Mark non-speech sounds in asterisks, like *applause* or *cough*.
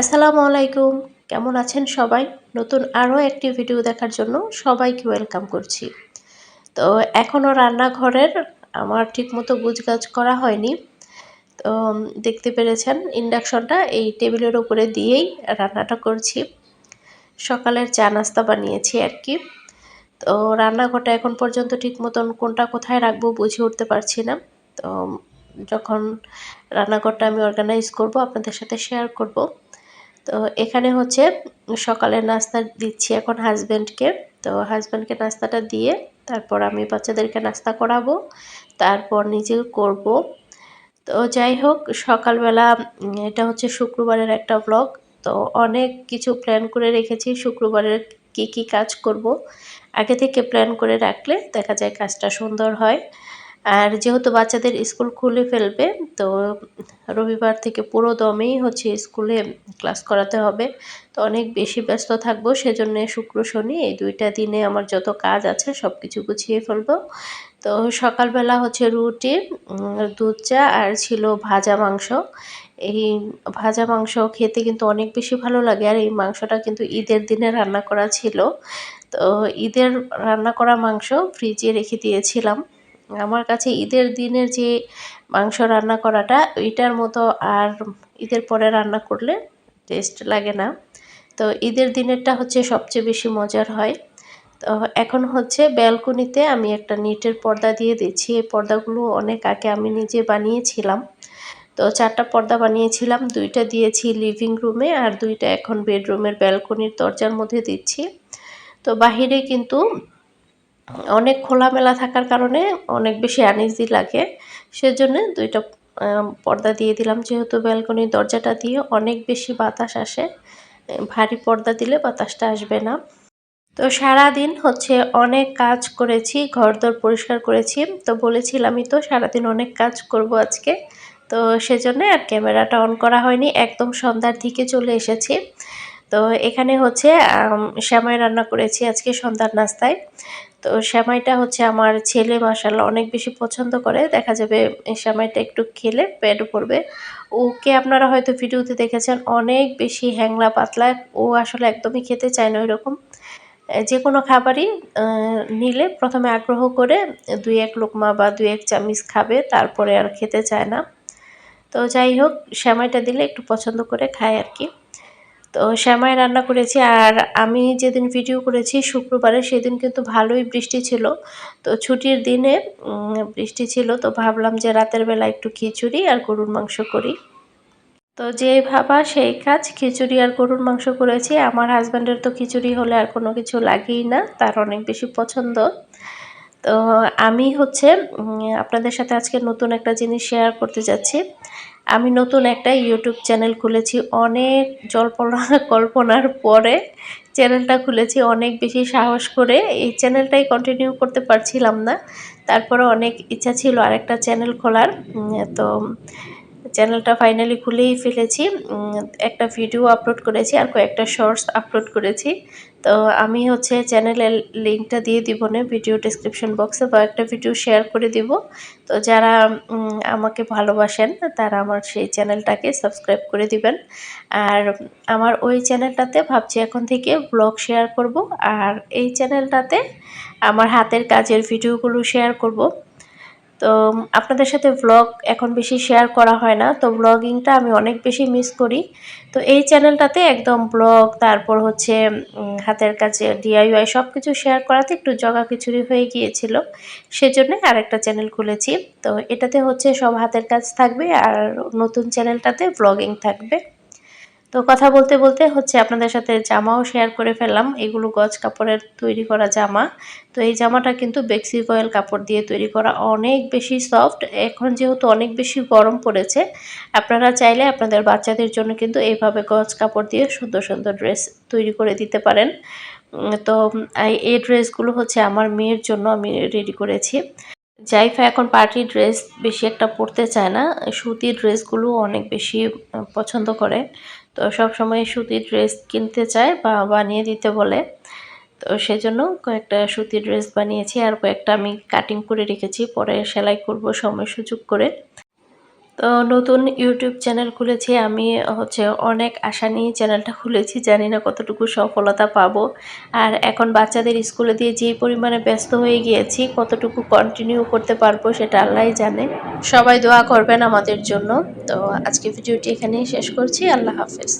আসসালামু আলাইকুম। কেমন আছেন সবাই? নতুন আরও একটি ভিডিও দেখার জন্য সবাইকে ওয়েলকাম করছি। তো এখনও রান্নাঘরের আমার ঠিকমতো গুজগাছ করা হয়নি। তো দেখতে পেরেছেন ইন্ডাকশনটা এই টেবিলের উপরে দিয়েই রান্নাটা করছি। সকালের চা নাস্তা বানিয়েছি আর কি। তো রান্নাঘরটা এখন পর্যন্ত ঠিক মতন কোনটা কোথায় রাখব বুঝে উঠতে পারছি না। তো যখন রান্নাঘরটা আমি অর্গানাইজ করব, আপনাদের সাথে শেয়ার করব। তো এখানে হচ্ছে সকালের নাস্তা দিচ্ছি এখন হাজব্যান্ডকে তো হাজব্যান্ডকে নাস্তাটা দিয়ে তারপর আমি বাচ্চাদেরকে নাস্তা করাবো, তারপর নিজেও করব। তো যাই হোক, সকালবেলা এটা হচ্ছে শুক্রবারের একটা ব্লগ তো অনেক কিছু প্ল্যান করে রেখেছি, শুক্রবারের কি কি কাজ করব। আগে থেকে প্ল্যান করে রাখলে দেখা যায় কাজটা সুন্দর হয়। আর যেহেতু বাচ্চাদের স্কুল খুলে ফেলবে, তো রবিবার থেকে পুরো দমেই হচ্ছে স্কুলে ক্লাস করাতে হবে। তো অনেক বেশি ব্যস্ত থাকব, সেজন্য শুক্র শনি এই দুইটা দিনে আমার যত কাজ আছে সব কিছু গুছিয়ে ফেলব। তো সকালবেলা হচ্ছে রুটি দুধ চা আর ছিল ভাজা মাংস। এই ভাজা মাংস খেতে কিন্তু অনেক বেশি ভালো লাগে আর এই মাংসটা কিন্তু ঈদের দিনে রান্না করা ছিল। তো ঈদের রান্না করা মাংস ফ্রিজে রেখে দিয়েছিলাম। আমার কাছে ঈদের দিনের যে মাংস রান্না করাটা ওইটার মতো আর ঈদের পরে রান্না করলে টেস্ট লাগে না। তো ঈদের দিনেরটা হচ্ছে সবচেয়ে বেশি মজার হয়। তো এখন হচ্ছে ব্যালকনিতে আমি একটা নিটের পর্দা দিয়ে দিচ্ছি এই পর্দাগুলো অনেক আগে আমি নিজে বানিয়েছিলাম। তো চারটা পর্দা বানিয়েছিলাম, দুইটা দিয়েছি লিভিং রুমে আর দুইটা এখন বেডরুমের ব্যালকনির দরজার মধ্যে দিচ্ছি। তো বাহিরে কিন্তু অনেক খোলামেলা থাকার কারণে অনেক বেশি আনিজি লাগে। সেজন্য দুইটা পর্দা দিয়ে দিলাম। যেহেতু ব্যালকনির দরজাটা দিয়ে অনেক বেশি বাতাস আসে, ভারী পর্দা দিলে বাতাসটা আসবে না। তো সারাদিন হচ্ছে অনেক কাজ করেছি, ঘরদোর পরিষ্কার করেছি। তো বলেছিলামই তো, সারাদিন অনেক কাজ করব আজকে। তো সেজন্য আর ক্যামেরাটা অন করা হয়নি। একদম সন্ধ্যার দিকে চলে এসেছি। তো এখানে হচ্ছে শ্যামাই রান্না করেছি আজকে সন্ধ্যার নাস্তায়। তো শ্যামাইটা হচ্ছে আমার ছেলে মাসাল্লাহ অনেক বেশি পছন্দ করে। দেখা যাবে শ্যামাইটা একটু খেলে পেটও পড়বে ওকে আপনারা হয়তো ভিডিওতে দেখেছেন, অনেক বেশি হ্যাংলা পাতলা। ও আসলে একদমই খেতে চায় না ওইরকম। যে কোনো খাবারই নিলে প্রথমে আগ্রহ করে দুই এক লোকমা বা দুই এক চামিচ খাবে, তারপরে আর খেতে চায় না। তো যাই হোক, শ্যামাইটা দিলে একটু পছন্দ করে খায় আর কি। তো শ্যামাই রান্না করেছি আর আমি যেদিন ভিডিও করেছি শুক্রবারে, সেদিন কিন্তু ভালোই বৃষ্টি ছিল। তো ছুটির দিনে বৃষ্টি ছিল, তো ভাবলাম যে রাতের বেলা একটু খিচুড়ি আর গরুর মাংস করি। তো যে ভাবা সেই কাজ, খিচুড়ি আর গরুর মাংস করেছি। আমার হাজব্যান্ডের তো খিচুড়ি হলে আর কোনো কিছু লাগেই না, তার অনেক বেশি পছন্দ। তো আমি হচ্ছে আপনাদের সাথে আজকে নতুন একটা জিনিস শেয়ার করতে যাচ্ছি। আমি নতুন একটা ইউটিউব চ্যানেল খুলেছি। অনেক জল্পনা *laughs* কল্পনার পরে চ্যানেলটা খুলেছি। অনেক বেশি সাহস করে এই চ্যানেলটাই কন্টিনিউ করতে পারছিলাম না। তারপরে অনেক ইচ্ছা ছিল আরেকটা চ্যানেল খোলার। তো চ্যানেলটা ফাইনালি খুলেই ফেলেছি। একটা ভিডিও আপলোড করেছি আর কয়েকটা শর্টস আপলোড করেছি। তো আমি হচ্ছে চ্যানেলের লিঙ্কটা দিয়ে দিব না, ভিডিও ডিসক্রিপশন বক্সে বা একটা ভিডিও শেয়ার করে দিব। তো যারা আমাকে ভালোবাসেন, তারা আমার সেই চ্যানেলটাকে সাবস্ক্রাইব করে দিবেন। আর আমার ওই চ্যানেলটাতে ভাবছি এখন থেকে ব্লগ শেয়ার করব। আর এই চ্যানেলটাতে আমার হাতের কাজের ভিডিওগুলো শেয়ার করব। তো আপনাদের সাথে ব্লগ এখন বেশি শেয়ার করা হয় না। তো ব্লগিংটা আমি অনেক বেশি মিস করি। তো, এই চ্যানেলটাতে একদম ব্লগ তারপর হচ্ছে হাতের কাছে ডিআইওয়াই সব কিছু শেয়ার করাতে একটু জগা খিচুড়ি হয়ে গিয়েছিল। সেজন্য আরেকটা চ্যানেল খুলেছি। তো, এটাতে হচ্ছে সব হাতের কাজ থাকবে আর নতুন চ্যানেলটাতে ব্লগিং থাকবে। তো কথা বলতে বলতে হচ্ছে আপনাদের সাথে জামাও শেয়ার করে ফেললাম। এগুলো গজ কাপড়ের তৈরি করা জামা। তো এই জামাটা কিন্তু বেক্সি কয়েল কাপড় দিয়ে তৈরি করা অনেক বেশি সফট এখন যেহেতু অনেক বেশি গরম পড়েছে, আপনারা চাইলে আপনাদের বাচ্চাদের জন্য কিন্তু এইভাবে গজ কাপড় দিয়ে সুন্দর সুন্দর ড্রেস তৈরি করে দিতে পারেন। তো এই ড্রেসগুলো হচ্ছে আমার মেয়ের জন্য আমি রেডি করেছি। জাইফা এখন পার্টি ড্রেস বেশি একটা পরতে চায় না। সুতির ড্রেসগুলো অনেক বেশি পছন্দ করে। তো সব সময় সুতির ড্রেস কিনতে চায় বা বানিয়ে দিতে বলে। তো সেজন্য কয়েকটা সুতির ড্রেস বানিয়েছি আর কয়েকটা আমি কাটিং করে রেখেছি। পরে সেলাই করব সময় সুযোগ করে। তো নতুন ইউটিউব চ্যানেল খুলেছি, আমি হচ্ছে অনেক আশা নিয়ে চ্যানেলটা খুলেছি, জানি না কতটুকু সফলতা পাবো। আর এখন বাচ্চাদের স্কুলে দিয়ে যে পরিমাণে ব্যস্ত হয়ে গিয়েছি, কতটুকু কন্টিনিউ করতে পারব সেটা আল্লাহ জানে। সবাই দোয়া করবেন আমাদের জন্য। তো আজকে ভিডিওটি এখানেই শেষ করছি, আল্লাহ হাফেজ।